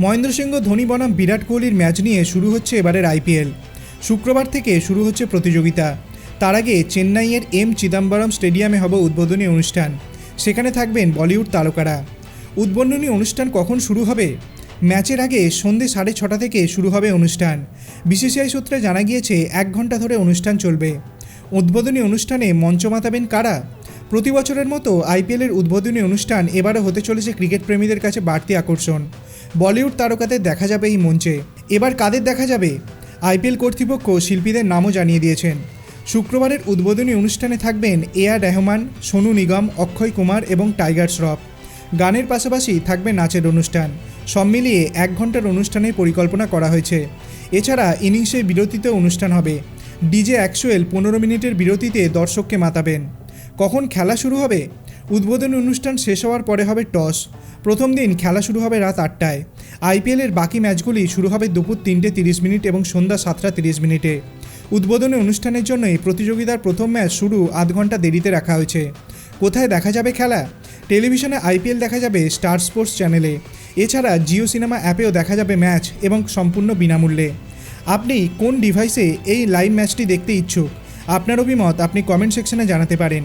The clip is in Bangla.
মহেন্দ্র সিংহ ধোনি বনাম বিরাট কোহলির ম্যাচ নিয়ে শুরু হচ্ছে এবারের আইপিএল শুক্রবার থেকে শুরু হচ্ছে প্রতিযোগিতা। তার আগে চেন্নাইয়ের এম চিদাম্বরম স্টেডিয়ামে হবে উদ্বোধনী অনুষ্ঠান। সেখানে থাকবেন বলিউড তারকারা। উদ্বোধনী অনুষ্ঠান কখন শুরু হবে? ম্যাচের আগে সন্ধে সাড়ে ছটা থেকে শুরু হবে অনুষ্ঠান। বিসিসিআই সূত্রে জানা গিয়েছে, এক ঘণ্টা ধরে অনুষ্ঠান চলবে। উদ্বোধনী অনুষ্ঠানে মঞ্চ মাতাবেন কারা? প্রতি বছরের মতো আইপিএলের উদ্বোধনী অনুষ্ঠান এবারও হতে চলেছে ক্রিকেট প্রেমীদের কাছে বাড়তি আকর্ষণ। বলিউড তারকাদের দেখা যাবে এই মঞ্চে। এবার কাদের দেখা যাবে? আইপিএল কর্তৃপক্ষ শিল্পীদের নামও জানিয়ে দিয়েছেন। শুক্রবারের উদ্বোধনী অনুষ্ঠানে থাকবেন এ আর রহমান, সোনু নিগম, অক্ষয় কুমার এবং টাইগার শ্রফ। গানের পাশাপাশি থাকবে নাচের অনুষ্ঠান। সব মিলিয়ে এক ঘণ্টার অনুষ্ঠানের পরিকল্পনা করা হয়েছে। এছাড়া ইনিংসের বিরতিতে অনুষ্ঠান হবে। ডিজে অ্যাকচুয়েল পনেরো মিনিটের বিরতিতে দর্শককে মাতাবেন। কখন খেলা শুরু হবে? উদ্বোধনী অনুষ্ঠান শেষ হওয়ার পরে হবে টস। প্রথম দিন খেলা শুরু হবে রাত আটটায়। আইপিএলের বাকি ম্যাচগুলি শুরু হবে দুপুর তিনটে তিরিশ মিনিট এবং সন্ধ্যা সাতটা তিরিশ মিনিটে। উদ্বোধনী অনুষ্ঠানের জন্যই প্রতিযোগিতার প্রথম ম্যাচ শুরু আধ ঘণ্টা দেরিতে রাখা হয়েছে। কোথায় দেখা যাবে খেলা? টেলিভিশনে আইপিএল দেখা যাবে স্টার স্পোর্টস চ্যানেলে। এছাড়া জিও সিনেমা অ্যাপেও দেখা যাবে ম্যাচ এবং সম্পূর্ণ বিনামূল্যে। আপনি কোন ডিভাইসে এই লাইভ ম্যাচটি দেখতে ইচ্ছুক? আপনার অভিমত আপনি কমেন্ট সেকশনে জানাতে পারেন।